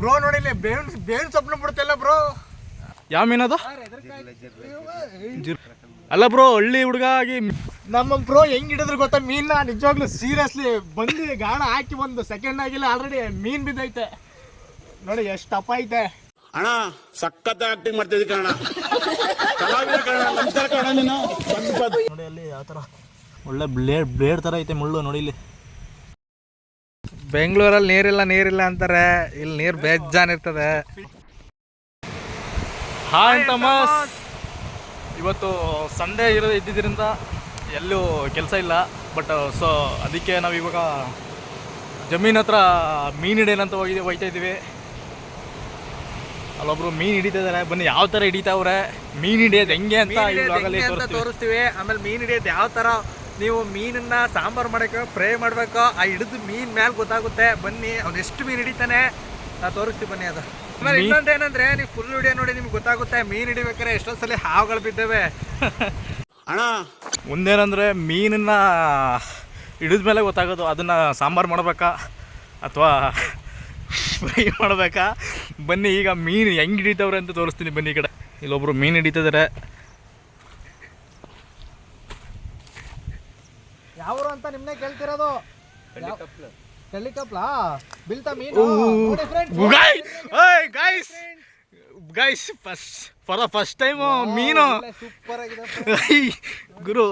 Bro ನೋಡಿ ಇಲ್ಲಿ ಬೇವಿನ ಬೇವಿನ ಸೊಪ್ಪನ ಬಿಡ್ತಿಲ್ಲ ಬ್ರೋ ಯಾವ ಮೀನದು? ಅಲ್ಲ ಬ್ರೋ ಹಳ್ಳಿ ಹುಡುಗ ಆಗಿ ನಮ್ಮ ಬ್ರೋ ಹೆಂಗ್ ಹಿಡಿದ್ರು ಗೊತ್ತಾ? ಮೀನ್ನ ನಿಜವಾಗ್ಲೂ ಸೀರಿಯಸ್ಲಿ ಬಂದು ಗಾಣ ಹಾಕಿ ಒಂದು ಸೆಕೆಂಡ್ ಆಗಿಲ್ಲ ಆಲ್ರೆಡಿ ಮೀನ್ ಬಿದ್ದೈತೆ. ನೋಡಿ ಎಷ್ಟು ಅಪ್ಪ ಐತೆ. ಅಣ್ಣ ಸಖತ್ ಆಕ್ಟಿಂಗ್ ಮಾಡ್ತಿದ್ದಿ ಕಣ ಕಲಾವಿದ ಕಣ ನಮಸ್ಕಾರ ಕಣ ನೀನು. ಬಂದ್ ಬಂದ್. ನೋಡಿ ಅಲ್ಲಿ ಯಾವ ಥರ ಒಳ್ಳೆ ಬ್ಲೇಡ್ ಬ್ಲೇಡ್ ಥರ ಐತೆ ಮುಳ್ಳು ನೋಡಿ ಇಲ್ಲಿ. ಬೆಂಗಳೂರಲ್ಲಿ ನೀರಿಲ್ಲ ನೀರಿಲ್ಲ ಅಂತಾರೆ. ಇಲ್ಲಿ ನೀರು ಬೇಜಾನ್ ಇರ್ತದೆ. ಹಾಯ್ ತಮಸ್ ಇವತ್ತು ಸಂಡೇ ಇರೋ ಇದ್ದಿದ್ದರಿಂದ ಎಲ್ಲೂ ಕೆಲಸ ಇಲ್ಲ. ಬಟ್ ಸೊ ಅದಕ್ಕೆ ನಾವು ಇವಾಗ ಜಮೀನ್ ಹತ್ರ ಮೀನು ಹಿಡಿಯೋಣ ಅಂತ ಹೋಗಿ ಹೋಗ್ತಾ ಇದ್ದೀವಿ. ಅಲ್ಲೊಬ್ರು ಮೀನು ಹಿಡಿತಾ ಇದಾರೆ. ಬನ್ನಿ ಯಾವ ಥರ ಹಿಡಿತಾವ್ರೆ ಮೀನು ಹಿಡಿಯೋದು ಹೆಂಗೆ ಅಂತ ತೋರಿಸ್ತೀವಿ. ತೋರಿಸ್ತೀವಿ. ಆಮೇಲೆ ಮೀನ್ ಹಿಡಿಯೋದು ಯಾವ ತರ ನೀವು ಮೀನನ್ನ ಸಾಂಬಾರ್ ಮಾಡಕ್ಕೆ ಫ್ರೈ ಮಾಡಬೇಕು? ಆ ಹಿಡಿದು ಮೀನ್ ಮೇಲೆ ಗೊತ್ತಾಗುತ್ತೆ. ಬನ್ನಿ ಅವ್ನು ಎಷ್ಟು ಮೀನ್ ಹಿಡಿತಾನೆ? ನಾ ತೋರಿಸ್ತೀವಿ ಬನ್ನಿ ಅದು. ಆಮೇಲೆ ಇನ್ನೊಂದು ಏನಂದ್ರೆ ನೀವು ಫುಲ್ ವಿಡಿಯೋ ನೋಡಿ ನಿಮ್ಗೆ ಗೊತ್ತಾಗುತ್ತೆ ಮೀನ್ ಹಿಡಿಬೇಕಾರೆ ಎಷ್ಟೊಂದ್ಸಲಿ ಹಾವುಗಳು ಬಿದ್ದೇವೆ. ಅಣ್ಣ. ಮುಂದೇನಂದರೆ ಮೀನನ್ನ ಹಿಡಿದ ಮೇಲೆ ಗೊತ್ತಾಗೋದು ಅದನ್ನು ಸಾಂಬಾರು ಮಾಡಬೇಕಾ? ಅಥವಾ ಫ್ರೈ ಮಾಡಬೇಕಾ? ಬನ್ನಿ ಈಗ ಮೀನು ಹೆಂಗೆ ಹಿಡಿತವ್ರೆ ಅಂತ ತೋರಿಸ್ತೀನಿ ಬನ್ನಿ ಈ ಕಡೆ. ಇಲ್ಲೊಬ್ರು ಮೀನು ಹಿಡಿತಿದ್ದಾರೆ ಯಾವ್ರು ಅಂತ ನಿಮ್ನೆ ಕೇಳ್ತಿರೋದು? ಕಳ್ಳಿಕಪ್ಲಾ ಬೀಳ್ತಾ ಮೀನು? ನೋಡಿ ಓಯ್ guys guys first for the first time ಮೀನು. ಸೂಪರ್ ಆಗಿದೆ ಗುರು.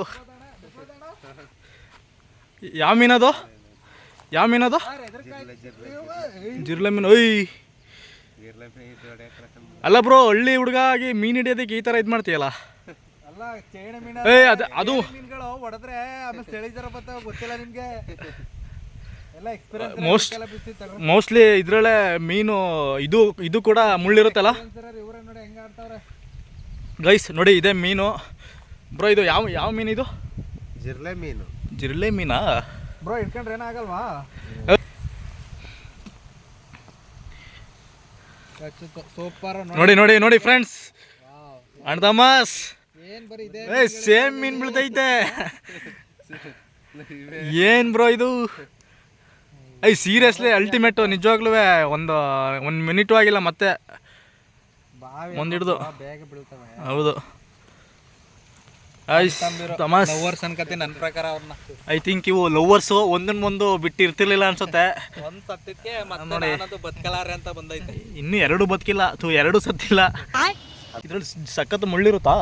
ಯಾವ ಮೀನದು? ಯಾವ ಮೀನದು? ಜಿರ್ಲೆ ಮೀನು ಓಯ್ ಅಲ್ಲ ಬ್ರೋ ಹಳ್ಳಿ ಹುಡುಗ ಆಗಿ ಮೀನು ಹಿಡಿಯೋದಕ್ಕೆ ಈ ಥರ ಇದು ಮಾಡ್ತೀಯಲ್ಲ? ಏ ಅದು ಅದು ಮೀನುಗಳು ಹೊಡೆದ್ರೆ ಆಮೇಲೆ ಚಳಿ ಜರ ಬರ್ತಾವ ಗೊತ್ತಿಲ್ಲ ನಿಮ್ಗೆ? ಎಲ್ಲ ಎಕ್ಸ್ಪೀರಿಯನ್ಸ್ ಮೋಸ್ಟ್ ಮೋಸ್ಟ್ಲಿ ಇದ್ರಲ್ಲೇ ಮೀನು ಇದು ಇದು ಕೂಡ ಮುಳ್ಳಿರುತ್ತಲ್ಲ? ಇವರೇ ನೋಡಿ ಹೆಂಗೆ ಆಡ್ತಾವ್ರೆ. ಗೈಸ್ ನೋಡಿ ಇದೆ ಮೀನು. ಬ್ರೋ ಇದು ಯಾವ ಯಾವ ಮೀನು ಇದು? ಜಿರ್ಲೆ ಮೀನು. ಜಿರ್ಲೆ ಮೀನಾ? ಬ್ರೋ ಇಟ್ಕೊಂಡ್ರೆ ಏನಾಗಲ್ವಾ? ಸೂಪರ್ ನೋಡಿ. ನೋಡಿ ನೋಡಿ ಫ್ರೆಂಡ್ಸ್ ಅಣ್ಣ ತಮಾಸ್ ಏನ್ ಬರೀ ಇದೆ ಏ ಸೇಮ್ ಮೀನ್ ಬೀಳ್ತೈತೆ. ಏನ್ ಬ್ರೋ ಇದು? ಐ ಸೀರಿಯಸ್ಲಿ ಅಲ್ಟಿಮೇಟ್ ನಿಜವಾಗ್ಲೂ ಒಂದು ಒಂದು ಮಿನಿಟು ಆಗಿಲ್ಲ ಮತ್ತೆ. ಒಂದು ಹಿಡ್ದು. ಬೇಗ ಬೀಳ್ತವೆ. ಹೌದು. ಐ ತಮಾಸ್. ಲವರ್ಸ್ ಅನ್ಕತಿ ನನ್ನ ಪ್ರಕಾರ ಅವ್ರನ್ನ. ಐ ಥಿಂಕ್ ಇವು ಲವರ್ಸು ಒಂದನ್ನ ಒಂದು ಬಿಟ್ಟು ಇರ್ತಿರ್ಲಿಲ್ಲ ಅನ್ಸುತ್ತೆ. ಒಂದ್ ಸತ್ಯಕ್ಕೆ ಮತ್ತೆ ನೋಡಿ. ಬದುಕಲಾರೆ ಅಂತ ಬಂದೈತೆ. ಇನ್ನೂ ಎರಡು ಬದುಕಿಲ್ಲ ಅಥವಾ ಎರಡು ಸತ್ತಿಲ್ಲ. ಇದ್ರಲ್ಲಿ ಸಖತ್ ಮುಳ್ಳಿರುತ್ತಾ?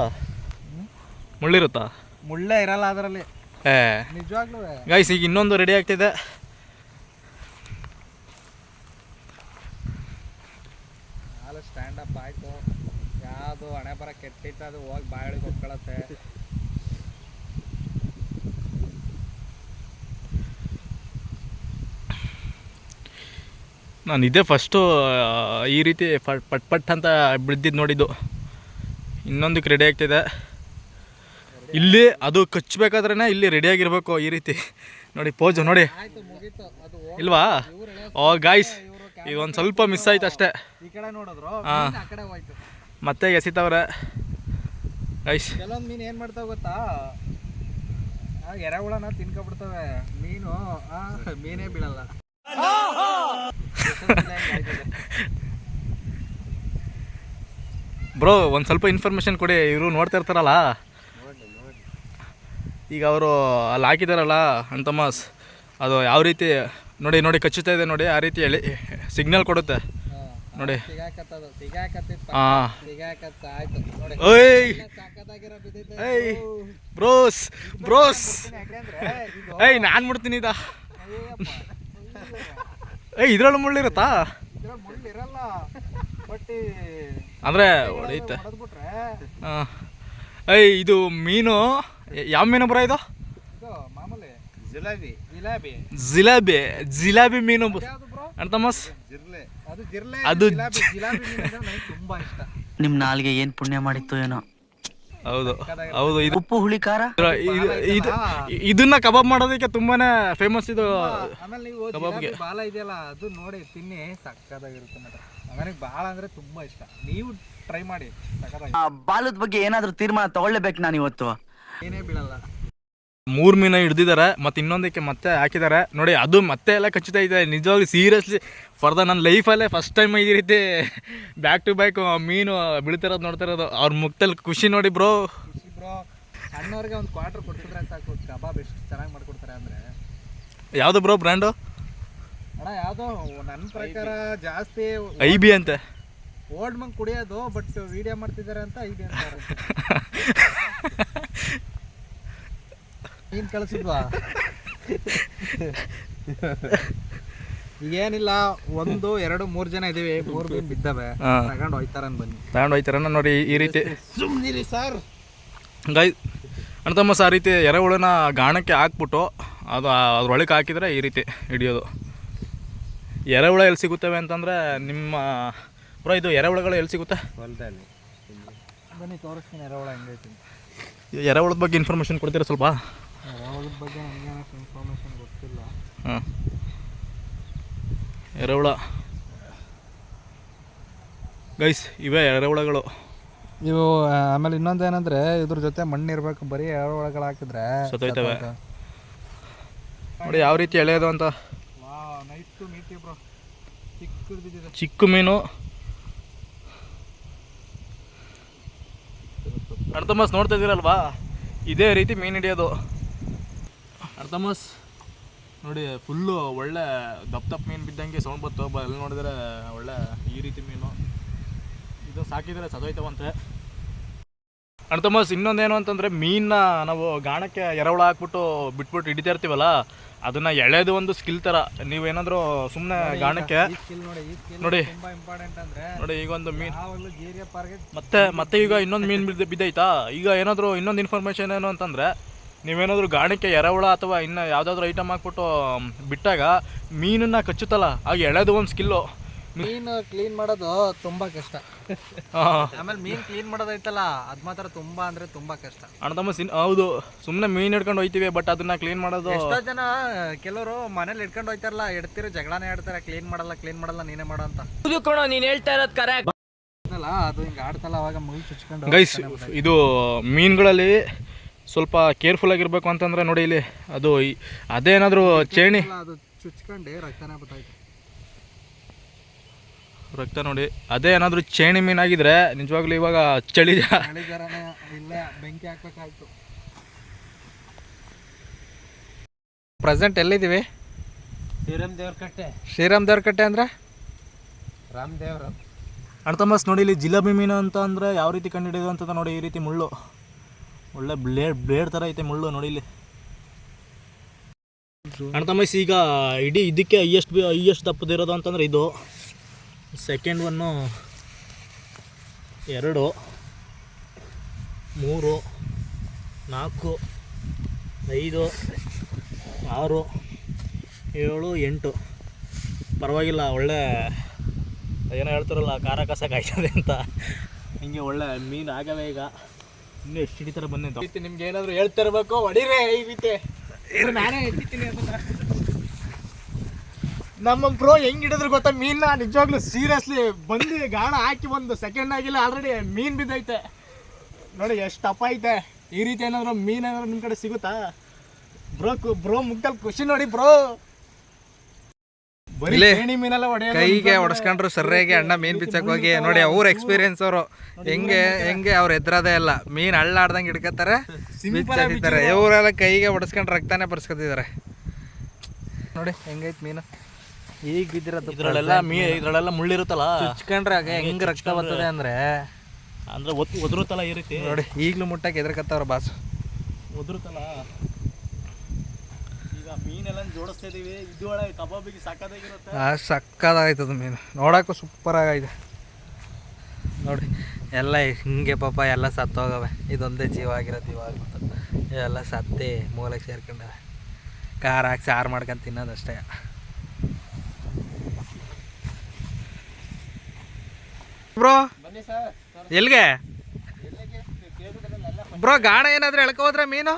ಮುಳ್ಳಿರುತ್ತಾ? ಮುಳ್ಳೇ ಇರಲ್ಲ ಅದರಲ್ಲಿ. ಏ. ನಿಜವಾಗ್ಲೂ ಗೈಸ್ ಈಗ ಇನ್ನೊಂದು ರೆಡಿ ಆಗ್ತಿದೆ. ಹಾಲು ಸ್ಟ್ಯಾಂಡ್ ಅಪ್ ಆಯ್ತು. ಯಾವುದು ಹಣೆ ಬರ ಕೆಟ್ಟಿತ್ತು ಅದು ಹೋಗಿ ಬಾಯೊಳಗೆ ಹೋಗ್ಕೊಳತ್ತೆ ನಾನು ಇದೇ ಫಸ್ಟು ಈ ರೀತಿ ಪಟ್ ಪಟ್ ಪಟ್ ಅಂತ ಬಿದ್ದಿದ್ದು ನೋಡಿದ್ದು. ಇನ್ನೊಂದಕ್ಕೆ ರೆಡಿ ಆಗ್ತಿದೆ. ಇಲ್ಲಿ ಅದು ಕಚ್ಚಬೇಕಾದ್ರೆ ಇಲ್ಲಿ ರೆಡಿಯಾಗಿರ್ಬೇಕು ಈ ರೀತಿ. ನೋಡಿ ಪೋಜು ನೋಡಿ. ಇಲ್ವಾ? ಓ ಗಾಯ್ಸ್ ಈಗ ಒಂದು ಸ್ವಲ್ಪ ಮಿಸ್ ಆಯ್ತು ಅಷ್ಟೇ. ಹೋಯ್ತು. ಮತ್ತೆ ಎಸಿತವ್ರೆ ಗಾಯ್ಸ್ ಕೆಲವೊಂದು ಮೀನು ಏನು ಮಾಡ್ತಾವ ಗೊತ್ತಾ? ಎರೆಹುಳನ ತಿನ್ಕೊಬಿಡ್ತವೆ. ಮೀನು ಮೀನೇ ಬೀಳಲ್ಲ. ಬ್ರೋ ಒಂದು ಸ್ವಲ್ಪ ಇನ್ಫಾರ್ಮೇಶನ್ ಕೊಡಿ. ಇವರು ನೋಡ್ತಾ ಇರ್ತಾರಲ್ಲ. ಈಗ ಅವರು ಅಲ್ಲಿ ಹಾಕಿದಾರಲ್ಲ ಅಂತಮಾಸ್ ಅದು ಯಾವ ರೀತಿ ನೋಡಿ ನೋಡಿ ಕಚ್ಚುತ್ತಾ ಇದೆ ನೋಡಿ ಆ ರೀತಿ ಹೇಳಿ ಸಿಗ್ನಲ್ ಕೊಡುತ್ತೆ. ನೋಡಿ. ಹಾಂ. ಏಯ್! ಬ್ರೋಸ್ ಬ್ರೋಸ್ ಏಯ್ ನಾನು ಮುಡ್ತೀನಿ ಇದ ಏಯ್ ಮುಳ್ಳಿರುತ್ತಾ ಇದ್ರಲ್ಲಿ ಮುಳ್ಳು ಇರಲ್ಲ. ಬಟ್ ಅಂದರೆ ಹೊಡೆಯುತ್ತೆ. ಹಾಂ. ಏಯ್ ಇದು ಮೀನು. ಯಾವ ಮೀನು ಬರ ಇದು? ಇದು ಮಾಮೂಲಿ ಜಿಲಾಬಿ. ಜಿಲಾಬಿ. ಜಿಲಾಬಿ ಜಿಲಾಬಿ ಮೀನು ಅಂತ ಜಿರ್ಲೆ. ಅದು ಜಿರ್ಲೆ ಅದು ಜಿಲಾಬಿ ಜಿಲಾಬಿ ನನಗೆ ತುಂಬಾ ಇಷ್ಟ. ನಿಮ್ ನಾಲ್ಗೆ ಏನ್ ಪುಣ್ಯ ಮಾಡಿತ್ತು ಏನೋ. ಹೌದು ಹೌದು ಇದು ಉಪ್ಪು ಹುಳಿ ಖಾರ? ಇದು- ಇದು ಇದನ್ನ ಕಬಾಬ್ ಮಾಡೋದಕ್ಕೆ ತುಂಬಾನೇ ಫೇಮಸ್ ಇದು ಆಮೇಲೆ ನೀವು ಕಬಾಬ್ಗೆ. ಬಾಲ ಇದೆಯಲ್ಲ ಅದು ನೋಡಿ ತಿನ್ನಿ ಸಕ್ಕದಾಗಿರುತ್ತೆ ಮಾತ್ರ. ನನಗೆ ಬಾಳ ಅಂದ್ರೆ ತುಂಬಾ ಇಷ್ಟ. ನೀವು ಟ್ರೈ ಮಾಡಿ ಸಕ್ಕದಾಗಿ ಆ ಬಾಲದ ಬಗ್ಗೆ ಏನಾದ್ರೂ ತೀರ್ಮಾನ ತಗೊಳ್ಳೇಬೇಕು ನಾನು ಇವತ್ತು. ಏನೇ ಬೀಳಲ್ಲ. ಮೂರು ಮೀನು ಹಿಡ್ದಿದ್ದಾರೆ ಮತ್ತು ಇನ್ನೊಂದಕ್ಕೆ ಮತ್ತೆ ಹಾಕಿದ್ದಾರೆ ನೋಡಿ ಅದು ಮತ್ತೆ ಎಲ್ಲ ಖಚಿತ ಇದೆ. ನಿಜವಾಗ್ಲೂ ಸೀರಿಯಸ್ಲಿ ಫರ್ದ ನನ್ನ ಲೈಫಲ್ಲೇ ಫಸ್ಟ್ ಟೈಮ್ ಈ ರೀತಿ ಬ್ಯಾಕ್ ಟು ಬ್ಯಾಕ್ ಮೀನು ಬೀಳ್ತಿರೋದು ನೋಡ್ತಾ ಇರೋದು ಅವ್ರ ಮುಖದಲ್ಲಿ ಖುಷಿ ನೋಡಿ ಬ್ರೋ ಬ್ರೋ ಅಣ್ಣವ್ರಿಗೆ ಒಂದು ಕ್ವಾರ್ಟರ್ ಕೊಡ್ಸಿದ್ರೆ ಸಾಕು. ಕಬಾಬ್ ಎಷ್ಟು ಚೆನ್ನಾಗಿ ಮಾಡ್ಕೊಡ್ತಾರೆ ಅಂದರೆ. ಯಾವುದು ಬ್ರೋ ಬ್ರ್ಯಾಂಡು ಅಣ್ಣ ಯಾವುದೋ? ನನ್ನ ಪ್ರಕಾರ ಜಾಸ್ತಿ ಐ ಬಿ ಅಂತೆ. ಓಲ್ಡ್ ಮಂಗ್ ಕುಡಿಯೋದು ಬಟ್ ವಿಡಿಯೋ ಮಾಡ್ತಿದ್ದಾರೆ ಅಂತ ಈಗ ಅಂತಾರೆ ನೀನು ಕಳಿಸಿದ್ವಾ? ಈಗೇನಿಲ್ಲ ಒಂದು ಎರಡು ಮೂರು ಜನ ಇದೀವಿ ಮೂರ್ ಮೀನು ಬಿದ್ದಾವೆ ಹಾ. ತಗೊಂಡು ಹೋಯ್ತಾರನ್ ಬನ್ನಿ. ತಗೊಂಡು ಹೋಯ್ತಾರನ್ನ ನೋಡಿ ಈ ರೀತಿ. ಸುಮ್ನಿರಿ ಸರ್ ಗೈ ಅಣ್ತಮ್ಮ ಆ ರೀತಿ ಎರೆಹುಳನ ಗಾಣಕ್ಕೆ ಹಾಕ್ಬಿಟ್ಟು ಅದು ಅದ್ರೊಳಗೆ ಹಾಕಿದರೆ ಈ ರೀತಿ ಹಿಡಿಯೋದು. ಎರೆಹುಳ ಎಲ್ಲಿ ಸಿಗುತ್ತವೆ ಅಂತಂದರೆ ನಿಮ್ಮ ಬ್ರೋ ಇದು ಎರೆಹುಳಗಳು ಎಲ್ಲಿ ಸಿಗುತ್ತೆ? ಹೊಲದಲ್ಲಿ. ಬನ್ನಿ ತೋರಿಸ್ತೀನಿ ಎರೆಹುಳ ಹೆಂಗೈತಿ ಎರೆಹುಳದ ಬಗ್ಗೆ ಇನ್ಫಾರ್ಮೇಷನ್ ಕೊಡ್ತೀರಾ ಸ್ವಲ್ಪ? ಎರೆಹುಳದ ಬಗ್ಗೆ ನನಗೇನು ಇನ್ಫಾರ್ಮೇಷನ್ ಗೊತ್ತಿಲ್ಲ. ಹಾಂ. ಎರೆಹುಳ. ಗೈಸ್ ಇವೇ ಎರೆಹುಳಗಳು. ಇವು ಆಮೇಲೆ ಇನ್ನೊಂದು ಏನಂದ್ರೆ ಇದ್ರ ಜೊತೆ ಮಣ್ಣು ಇರ್ಬೇಕು ಬರೀ ಎರೆಹುಳಗಳು ಹಾಕಿದ್ರೆ ಸತ್ತೋಯ್ತವೆ. ನೋಡಿ ಯಾವ ರೀತಿ ಎಳೆಯೋದು ಅಂತ. ನೈಟ್ ಮೀಟಿ ಬ್ರೋ. ಚಿಕ್ಕದು ಬಿದ್ದಿದೆ. ಚಿಕ್ಕ ಮೀನು. ಅಡ್ತಮಸ್ ನೋಡ್ತಾ ಇದ್ದೀರಲ್ವಾ? ಇದೇ ರೀತಿ ಮೀನು ಹಿಡಿಯೋದು. ಅಡ್ತಮಸ್ ನೋಡಿ ಫುಲ್ಲು ಒಳ್ಳೆ ದಪ್ಪ ದಪ್ಪ ಮೀನು ಬಿದ್ದಂಗೆ ಸೌಂಡ್ ಬತ್ತು. ಬ ಎಲ್ಲಿ ನೋಡಿದ್ರೆ ಒಳ್ಳೆ ಈ ರೀತಿ ಮೀನು. ಇದು ಸಾಕಿದರೆ ಸದೋಯ್ತವಂತೆ ಅರ್ಥಮಸ್ ಇನ್ನೊಂದೇನು ಅಂತಂದರೆ ಮೀನನ್ನ ನಾವು ಗಾಣಕ್ಕೆ ಎರವಳ ಹಾಕ್ಬಿಟ್ಟು ಬಿಟ್ಬಿಟ್ಟು ಹಿಡಿತಾ ಇರ್ತೀವಲ್ಲ ಅದನ್ನು ಎಳೆದು ಒಂದು ಸ್ಕಿಲ್ ಥರ ನೀವೇನಾದರೂ ಸುಮ್ಮನೆ ಗಾಣಕ್ಕೆ ನೋಡಿ ನೋಡಿ. ಈಗ ಒಂದು ಮೀನು. ಮತ್ತೆ ಮತ್ತೆ ಈಗ ಇನ್ನೊಂದು ಮೀನು ಬಿದ್ದ ಬಿದ್ದೈತಾ? ಈಗ ಏನಾದರೂ ಇನ್ನೊಂದು ಇನ್ಫಾರ್ಮೇಷನ್ ಏನು ಅಂತಂದರೆ ನೀವೇನಾದರೂ ಗಾಣಕ್ಕೆ ಎರೆಹುಳ ಅಥವಾ ಇನ್ನು ಯಾವುದಾದ್ರು ಐಟಮ್ ಹಾಕ್ಬಿಟ್ಟು ಬಿಟ್ಟಾಗ ಮೀನನ್ನ ಕಚ್ಚುತ್ತಲ್ಲ ಆಗ ಎಳೆದು ಒಂದು ಸ್ಕಿಲ್ಲು ಮೀನು ಕ್ಲೀನ್ ಮಾಡೋದು ತುಂಬಾ ಕಷ್ಟ. ಆಮೇಲೆ ಮೀನ್ ಕ್ಲೀನ್ ಮಾಡೋದೈತಲ್ಲ ಅದು ಮಾತ್ರ ತುಂಬಾ ಅಂದ್ರೆ ತುಂಬಾ ಕಷ್ಟ. ಅಣ್ತಮ್ಮ ಸಿನ್ ಹೌದು ಸುಮ್ಮನೆ ಮೀನು ಹಿಡ್ಕೊಂಡು ಹೋಯ್ತೀವಿ ಬಟ್ ಅದನ್ನ ಕ್ಲೀನ್ ಮಾಡೋದು ಎಷ್ಟೋ ಜನ ಕೆಲವರು ಮನೇಲಿ ಹಿಡ್ಕೊಂಡು ಹೋಯ್ತಾರಲ್ಲ ಎಡ್ತಿರೋ ಜಗಳನೇ ಆಡ್ತಾರೆ ಕ್ಲೀನ್ ಮಾಡಲ್ಲ ಕ್ಲೀನ್ ಮಾಡಲ್ಲ ನೀನೇ ಮಾಡೋ ಅಂತ. ನೀನು ಅದು ಹಿಂಗ ಆಡ್ತಲ್ಲ ಅವಾಗ ಮುಗಿ ಚುಚ್ಕೊಂಡು ಗೈಸ್ ಇದು ಮೀನುಗಳಲ್ಲಿ ಸ್ವಲ್ಪ ಕೇರ್ಫುಲ್ ಆಗಿರ್ಬೇಕು ಅಂತಂದ್ರೆ ನೋಡಿ ಇಲ್ಲಿ ಅದು ಅದೇನಾದರೂ ಚೇಣಿ ಅದು ಚುಚ್ಕೊಂಡೆ ರಕ್ತನೇ ಬತ್ತಾಯ್ತು ರಕ್ತ ನೋಡಿ ಅದೇ ಏನಾದರೂ ಚೇಣಿ ಮೀನಾಗಿದ್ರೆ ನಿಜವಾಗ್ಲೂ ಇವಾಗ ಚಳಿ ಇಲ್ಲೇ ಬೆಂಕಿ ಹಾಕ್ಬೇಕಾಯ್ತು. ಪ್ರೆಸೆಂಟ್ ಎಲ್ಲಿದ್ದೀವಿ? ಶ್ರೀರಾಮ್ ದೇವ್ರ ಕಟ್ಟೆ ಶ್ರೀರಾಮ್ ದೇವ್ರ ಕಟ್ಟೆ ಅಂದ್ರೆ? ರಾಮ್ ದೇವ್ರ. ಅಣ್ತಮಸ್ ನೋಡಿ ಇಲ್ಲಿ ಜಿಲಬಿ ಮೀನು ಅಂತ ಅಂದ್ರೆ ಯಾವ ರೀತಿ ಕಂಡುಹಿಡಿಯೋದು ಅಂತ ನೋಡಿ ಈ ರೀತಿ ಮುಳ್ಳು. ಒಳ್ಳೆ ಬ್ಲೇಡ್ ಬ್ಲೇಡ್ ಥರ ಐತೆ ಮುಳ್ಳು ನೋಡಿ ಇಲ್ಲಿ. ಅಣ್ತಮಸ್ ಈಗ ಇಡೀ ಇದಕ್ಕೆ ಹೈಯೆಸ್ಟ್ ಬಿ ಹೈಯೆಸ್ಟ್ ದಪ್ಪದಿರೋದು ಅಂತಂದರೆ ಇದು. ಸೆಕೆಂಡ್ ಒನ್ನು ಎರಡು, ಮೂರು, ನಾಲ್ಕು, ಐದು, ಆರು, ಏಳು, ಎಂಟು. ಪರವಾಗಿಲ್ಲ, ಒಳ್ಳೆ ಏನೋ ಹೇಳ್ತಾರಲ್ಲ, ಖಾರ ಕಸ ಕಾಯ್ತದೆ ಅಂತ. ಹಿಂಗೆ ಒಳ್ಳೆ ಮೀನು ಆಗವೇ ಈಗ. ಇನ್ನೂ ಎಷ್ಟು ಹಿಡಿತಾರೆ ಬನ್ನಿ ಅಂತ. ರೀತಿ ನಿಮ್ಗೆ ಏನಾದ್ರು ಹೇಳ್ತಿರ್ಬೇಕು, ಹೊಡಿರೇ ಈ ರೀತಿ ಇವ್ರು ನಾನೇ ಹಿಡಿತೀನಿ ನಮ್ಮ ಬ್ರೋ ಹೆಂಗ್ ಹಿಡಿದ್ರು ಗೊತ್ತಾ? ಮೀನ್ನ ನಿಜವಾಗ್ಲೂ ಸೀರಿಯಸ್ಲಿ ಬಂದು ಗಾಣ ಹಾಕಿ ಒಂದು ಸೆಕೆಂಡ್ ಆಗಿಲ್ಲ ಆಲ್ರೆಡಿ ಮೀನ್ ಬಿದ್ದೈತೆ. ನೋಡಿ, ಎಷ್ಟು ಟಪ್ ಐತೆ. ಈ ರೀತಿ ಏನಾದ್ರು ಮೀನ್ ಏನಾದ್ರು ನಿಮ್ ಕಡೆ ಸಿಗುತ್ತಾ? ಬ್ರೋ ಬ್ರೋ ಮುಗ್ದಲ್ಲಿ ಖುಷಿ ನೋಡಿ ಬ್ರೋ ಬರೀ ಇಲ್ಲಿ ಏಣಿ ಮೀನೆಲ್ಲ ಹೊಡೆಯೋದು ಕೈಗೆ ಹೊಡ್ಸ್ಕೊಂಡ್ರು ಸರಿಯಾಗಿ ಅಣ್ಣ ಮೀನ್ ಬಿಚ್ಚಕ್ ಹೋಗಿ ನೋಡಿ ಅವ್ರ ಎಕ್ಸ್ಪೀರಿಯನ್ಸ್ ಅವರು. ಹೆಂಗೆ ಹೆಂಗೆ ಅವ್ರು ಎದ್ರದೇ ಇಲ್ಲ. ಮೀನ್ ಹಳ್ಳಾಡ್ದಂಗೆ ಹಿಡ್ಕತಾರೆ ಬಿಚ್ಚಾಕಿದ್ದಾರೆ ಇವರೆಲ್ಲ ಕೈಗೆ ಹೊಡ್ಸ್ಕೊಂಡ್ ರಕ್ತಾನೆ ಬರ್ಸ್ಕೊತಿದ್ದಾರೆ ನೋಡಿ ಹೆಂಗೈತ್ ಮೀನು. ಈಗ ಬಿದ್ದಿರೋದ್ರಲ್ಲೆಲ್ಲ ಮೀ ಇದ್ರಲ್ಲೆಲ್ಲ ಮುಳ್ಳಿರುತ್ತಲ್ಲ? ಹಚ್ಕೊಂಡ್ರೆ ಆಗ ಹೆಂಗ್ ರಕ್ತ ಬರ್ತದೆ ಅಂದ್ರೆ? ಅಂದ್ರೆ ಒದರುತ್ತಲ್ಲ ಈ ರೀತಿ? ನೋಡಿ ಈಗ್ಲೂ ಮುಟ್ಟಕ್ಕೆ ಎದ್ರಕತ್ತವ್ರ ಬಾಸು. ಒದರುತ್ತಲ್ಲ? ಮೀನೆಲ್ಲ ಜೋಡಿಸ್ತಾ ಇದೀವಿ. ಇದು ಒಳಗೆ ಕಬಾಬಿಗೆ ಸಾಕಾಗಿರುತ್ತೆ ಆ ಸಕ್ಕದಾಗೈತದ ಮೀನು. ನೋಡಕ್ಕೂ ಸೂಪರ್ ಆಗೈತೆ ನೋಡಿ ಎಲ್ಲ ಹಿಂಗೆ ಪಾಪ ಎಲ್ಲ ಸತ್ತೋಗವೆ ಇದೊಂದೇ ಜೀವ ಆಗಿರೋದು ಇವಾಗ ಎಲ್ಲ ಸತ್ತಿ ಮೂಲಕ್ಕೆ ಸೇರ್ಕೊಂಡವೆ. ಖಾರ ಹಾಕಿ ಸಾರು ಮಾಡ್ಕೊಂಡು ತಿನ್ನೋದಷ್ಟೇ ಬ್ರೋ ಎಲ್ಲಿಗೆ? ಬ್ರೋ ಗಾಣ ಏನಾದರೂ ಎಳ್ಕೋದ್ರೆ ಮೀನು?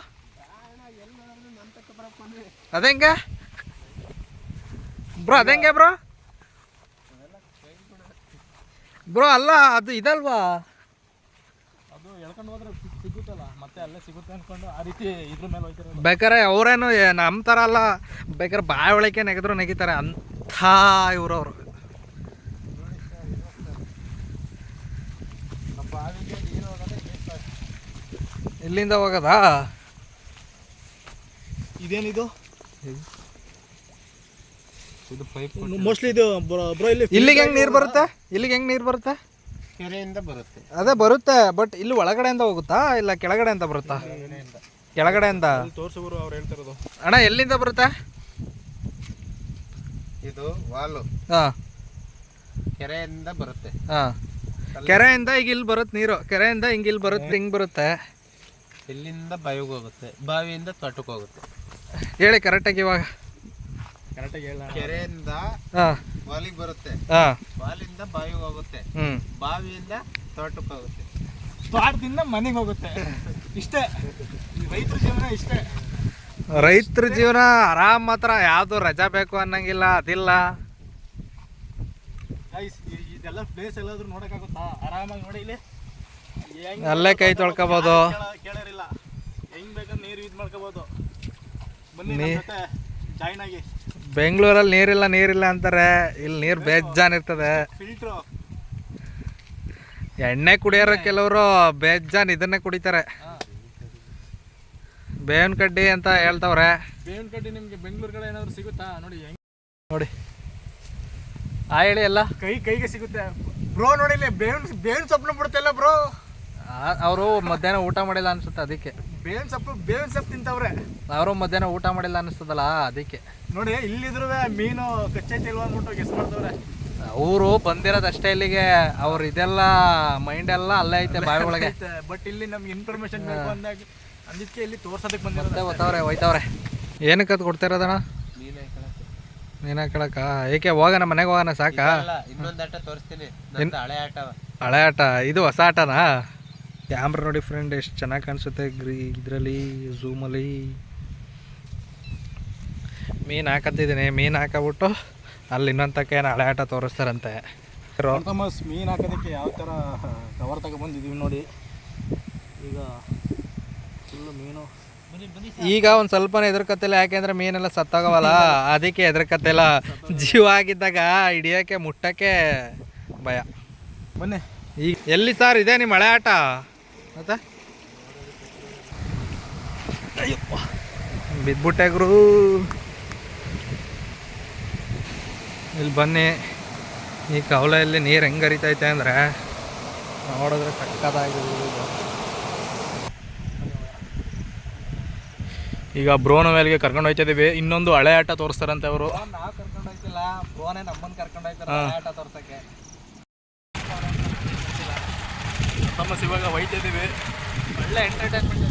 ಅದೆಂಗೆ? ಬ್ರೋ ಅದೆಂಗೆ ಬ್ರೋ? ಬ್ರೋ ಅಲ್ಲ ಅದು ಇದಲ್ವಾ? ಅದು ಎಳ್ಕೊಂಡು ಹೋದ್ರೆ ಸಿಗುತ್ತಲ್ಲ ಮತ್ತೆ ಅಲ್ಲೇ ಸಿಗುತ್ತೆ ಅನ್ಕೊಂಡು ಆ ರೀತಿ ಇದ್ರ ಮೇಲೆ ಹೋಗ್ತಿರೋದು. ಬೇಕಾರೆ ಅವರೇನು ನಮ್ಮ ಥರ ಅಲ್ಲ ಬೇಕಾರೆ ಬಾಯಿ ಒಳಗೆ ನೆಗೆದ್ರು ನೆಗಿತಾರೆ ಅಂಥ ಹೋಗೋದೇ ಬೇಸ್. ಇಲ್ಲಿಂದ ಹೋಗೋದಾ? ಇದೇನಿದು? ಇದು ಪೈಪ್ ಮೋಸ್ಟ್ಲಿ ಇದು ಬ್ರೋ ಇಲ್ಲಿ ಇಲ್ಲಿಗೆ ಹೆಂಗ್ ನೀರು ಬರುತ್ತೆ? ಇಲ್ಲಿಗೆ ಹೆಂಗ್ ನೀರು ಬರುತ್ತೆ? ಕೆರೆಯಿಂದ ಬರುತ್ತೆ. ಅದೇ ಬರುತ್ತೆ ಬಟ್ ಇಲ್ಲಿ ಒಳಗಡೆಯಿಂದ ಹೋಗುತ್ತಾ? ಇಲ್ಲ ಕೆಳಗಡೆಯಿಂದ ಬರುತ್ತಾ? ಕೆಳಗಡೆಯಿಂದ? ತೋರ್ಸುವರು ಅವ್ರು ಹೇಳ್ತಿರೋದು. ಅಣ್ಣ ಎಲ್ಲಿಂದ ಬರುತ್ತೆ? ಇದು ವಾಲು. ಹಾಂ. ಕೆರೆಯಿಂದ ಬರುತ್ತೆ. ಹಾಂ. ಕೆರೆಯಿಂದ ಈಗ ಇಲ್ಲಿ ಬರುತ್ತೆ ನೀರು. ಕೆರೆಯಿಂದ ಹಿಂಗೆ ಇಲ್ಲಿ ಬರುತ್ತೆ ಹಿಂಗೆ ಬರುತ್ತೆ. ಇಲ್ಲಿಂದ ಬಾವಿಗೆ ಹೋಗುತ್ತೆ. ಬಾವಿಯಿಂದ ತೋಟಕ್ಕೆ ಹೋಗುತ್ತೆ. ಹೇಳಿ ಕರೆಕ್ಟಾಗಿ ಇವಾಗ. ಕರೆಕ್ಟಾಗಿ ಹೇಳ ಕೆರೆಯಿಂದ ಹಾಂ. ಬಾಲಿಗೆ ಬರುತ್ತೆ. ಹಾಂ. ಬಾಲಿಂದ ಬಾವಿಗೆ ಹೋಗುತ್ತೆ. ಹ್ಞೂ ಬಾವಿಯಿಂದ ತೋಟಕ್ಕೆ ಹೋಗುತ್ತೆ. ತೋಟದಿಂದ ಮನೆಗೆ ಹೋಗುತ್ತೆ. ಇಷ್ಟೇ. ಈ ರೈತರ ಜೀವನ ಇಷ್ಟೇ. ರೈತರ ಜೀವನ ಆರಾಮ್ ಮಾತ್ರ ಯಾವ್ದು ರಜಾ ಬೇಕು ಅನ್ನಂಗಿಲ್ಲ ಅದಿಲ್ಲ. ಇದೆಲ್ಲ ಪ್ಲೇಸ್ ಎಲ್ಲಾದ್ರೂ ನೋಡಕ್ಕಾಗುತ್ತಾ? ಆರಾಮಾಗಿ ನೋಡಿ ಇಲ್ಲಿ. ಅಲ್ಲೇ ಕೈ ತೊಳ್ಕೊಬೋದು. ಕೇಳ- ಕೇಳೋರಿಲ್ಲ. ಹೆಂಗ್ ಬೇಕಾದ್ರೆ ನೀರು ಯೂಸ್ ಮಾಡ್ಕೋಬೋದು. ಬನ್ನಿ ನೀ- ಜಾಯ್ನ್ ಆಗಿ. ಬೆಂಗಳೂರಲ್ಲಿ ನೀರಿಲ್ಲ ನೀರಿಲ್ಲ ಅಂತಾರೆ. ಇಲ್ಲಿ ನೀರು ಬೇಜಾನ್ ಇರ್ತದೆ. ಫಿಲ್ಟ್ರು ಎಣ್ಣೆ ಕುಡಿಯೋರು ಕೆಲವರು ಬೇಜಾನ್ ಇದನ್ನೇ ಕುಡಿತಾರೆ. ಬೇವಿನ ಕಡ್ಡಿ ಅಂತ ಹೇಳ್ತವ್ರೆ. ಬೇವಿನ ಕಡ್ಡಿ ನಿಮಗೆ ಬೆಂಗಳೂರು ಕಡೆ ಏನಾದ್ರು ಸಿಗುತ್ತಾ? ನೋಡಿ ನೋಡಿ. ಆ ಹೇಳಿ ಎಲ್ಲ. ಕೈ ಕೈಗೆ ಸಿಗುತ್ತೆ. ಬ್ರೋ ನೋಡಿ ಬೇವಿನ ಬೇವಿನ ಸೊಪ್ಪು ಬಿಡುತ್ತೆ ಬ್ರೋ. ಅವರು ಮಧ್ಯಾಹ್ನ ಊಟ ಮಾಡಿಲ್ಲ ಅನ್ಸುತ್ತೆ ಅದಕ್ಕೆ. ಬೇವಿನ ಸೊಪ್ಪು ಬೇವಿನ ಸೊಪ್ಪು ತಿಂತವ್ರೆ. ಅವರು ಮಧ್ಯಾಹ್ನ ಊಟ ಮಾಡಿಲ್ಲ ಅನಿಸ್ತದಲ್ಲ ಅದಕ್ಕೆ. ನೋಡಿ ಇಲ್ಲಿದ್ರು ಮೀನು ಕಚ್ಚೈತಿಲ್ವ ಅಂದ್ಬಿಟ್ಟು ಗೆಸ್ ಮಾಡ್ತವ್ರೆ. ಅವರು ಬಂದಿರೋದು ಅಷ್ಟೇ ಇಲ್ಲಿಗೆ ಅವ್ರ ಇದೆಲ್ಲ ಮೈಂಡ್ ಎಲ್ಲ ಅಲ್ಲೇ ಐತೆ ಬಾಯಿ ಒಳಗೆ. ಬಟ್ ಇಲ್ಲಿ ನಮ್ಗೆ ಇನ್ಫಾರ್ಮೇಶನ್ ಬೇಕು ಅಂದಾಗ ಅದಕ್ಕೆ ಇಲ್ಲಿ ತೋರ್ಸೋದಕ್ಕೆ ಮತ್ತೆ ಬಂದಿರೋದು ಹೋಗ್ತಾವ್ರೆ ಹೋಯ್ತವ್ರೆ ಏನಕ್ಕೆ ಅದು ಕೊಡ್ತಿರೋದಣ್ಣ? ನೀನ ಕೇಳಕ್ಕ ಏಕೆ ಹೋಗೋಣ ಮನೆಗೆ ಹೋಗೋಣ ಸಾಕಾ? ಇನ್ನೊಂದು ಆಟ ತೋರಿಸ್ತೀನಿ. ಹಳೆ ಆಟ ಹಳೆ ಆಟ ಇದು ಹೊಸ ಆಟನಾ? ಕ್ಯಾಮ್ರಾ ನೋಡಿ ಫ್ರೆಂಡ್ ಎಷ್ಟು ಚೆನ್ನಾಗಿ ಕಾಣಿಸುತ್ತೆ ಗ್ರೀ ಇದರಲ್ಲಿ ಝೂಮಲ್ಲಿ ಮೀನು ಹಾಕತ್ತಿದ್ದೀನಿ ಮೀನು ಹಾಕಬಿಟ್ಟು ಅಲ್ಲಿ ಇನ್ನೊಂದು ತಕ್ಕ ಏನು ಹಳೆ ಆಟ ತೋರಿಸ್ತಾರಂತೆ. ಮೀನ್ ಮೀನು ಹಾಕೋದಕ್ಕೆ ಯಾವ ಥರ ಕವರ್ ತಗೊಬಂದಿದ್ದೀವಿ ನೋಡಿ. ಈಗ ಫುಲ್ಲು ಮೀನು ಈಗ ಒಂದು ಸ್ವಲ್ಪನೇ ಹೆದರ್ಕತ್ತಿಲ್ಲ ಯಾಕೆಂದ್ರೆ ಮೀನೆಲ್ಲ ಸತ್ತಾಗವಲ್ಲ? ಅದಕ್ಕೆ ಹೆದರ್ಕತ್ತಿಲ್ಲ ಜೀವ ಆಗಿದ್ದಾಗ ಹಿಡಿಯೋಕ್ಕೆ ಮುಟ್ಟಕ್ಕೆ ಭಯ. ಬನ್ನಿ. ಈಗ ಎಲ್ಲಿ ಸರ್ ಇದೆ ನಿಮ್ಮ ಮಳೆ ಆಟ? ಮತ್ತೆ? ಬಿದ್ಬಿಟ್ಟೆ ಗುರು. ಇಲ್ಲಿ ಬನ್ನಿ. ಈ ಕವಲೆಯಲ್ಲಿ ನೀರು ಹೆಂಗೆ ಹರಿತೈತೆ ಅಂದರೆ ನೋಡಿದ್ರೆ ಸಕ್ಕತ್ತಾಗಿದೆ ಈಗ ಬ್ರೋನ ಮೇಲೆಗೆ ಕರ್ಕೊಂಡು ಹೋಯ್ತಾ ಇದೀವಿ ಇನ್ನೊಂದು ಹಳೆ ಆಟ ತೋರಿಸ್ತಾರಂತೆ ಅವರು. ನಾವು ಕರ್ಕೊಂಡು ಹೋಯ್ತಿಲ್ಲ. ಬ್ರೋನೇ ನಮ್ಮನ್ನು ಕರ್ಕೊಂಡು ಹೋಯ್ತಾರೆ. ಆಟ ತೋರ್ಸಕ್ಕೆ. ಥಾಮಸ್ ಇವಾಗ ಒಯ್ತಿದ್ದೀವಿ ಒಳ್ಳೆ ಎಂಟರ್ಟೈನ್ಮೆಂಟ್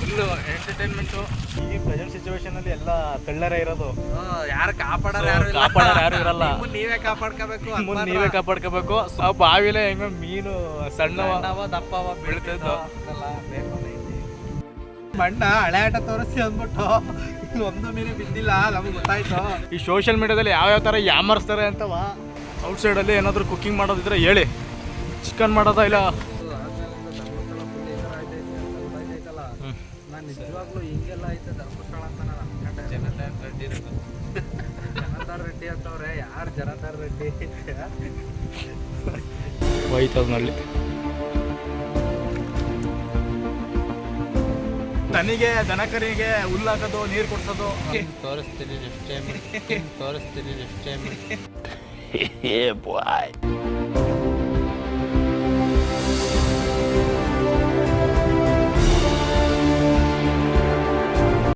ಫುಲ್ಲು ಎಂಟರ್ಟೈನ್ಮೆಂಟು ಈ ಪ್ರೆಸೆಂಟ್ ಸಿಚುವೇಶನಲ್ಲಿ ಎಲ್ಲ ಕಳ್ಳರೇ ಇರೋದು. ಯಾರು ಕಾಪಾಡೋರು ಯಾರು. ಕಾಪಾಡೋರು ಯಾರು ಇರಲ್ಲ. ನೀವೇ ಕಾಪಾಡ್ಕೋಬೇಕು ಮುಂದೆ ನೀವೇ ಕಾಪಾಡ್ಕೋಬೇಕು. ಆ ಬಾವಿಲೆ ಹೆಂಗ ಮೀನು ಸಣ್ಣವ ದಪ್ಪವ ಬೀಳ್ತಿದ್ದು. ಮಣ್ಣ ಹಳೆ ಆಟ ತೋರಿಸಿ ಅಂದ್ಬಿಟ್ಟು ಒಂದು ಮೀನು ಬಿದ್ದಿಲ್ಲ ನಮ್ಗೆ ಗೊತ್ತಾಯ್ತು. ಈ ಸೋಷಿಯಲ್ ಮೀಡಿಯಾದಲ್ಲಿ ಯಾವ್ಯಾವ ಥರ ಯಾಮರ್ಸ್ತಾರೆ ಅಂತವ? ಔಟ್ಸೈಡಲ್ಲಿ ಏನಾದರೂ ಕುಕ್ಕಿಂಗ್ ಮಾಡೋದಿದ್ರೆ ಹೇಳಿ. ಚಿಕನ್ ಮಾಡೋದಾ ಇಲ್ಲ ನಿಜವಾಗ್ಲೂ ಹಿಂಗೆಲ್ಲ ಐತೆ ಧರ್ಮಸ್ಥಳ ಅಂತ ನಾನು ಅನ್ಕೊಂಡೆ. ಜನತಾರ್ ರೆಡ್ಡಿ ಜನತಾರ್ ರೆಡ್ಡಿ ಅಂತವ್ರೆ ಯಾರು ಜನತಾರ್ ರೆಡ್ಡಿ? ಹೋಯ್ತದ್ನಲ್ಲಿ ತನಿಗೆ ದನಕರಿಗೆ ಹುಲ್ಲಾಕೋದು ನೀರು ಕೊಡ್ಸೋದು. ತೋರಿಸ್ತೀನಿ ನೆಕ್ಸ್ಟ್ ಟೈಮ್ ತೋರಿಸ್ತೀನಿ ನೆಕ್ಸ್ಟ್ ಟೈಮ್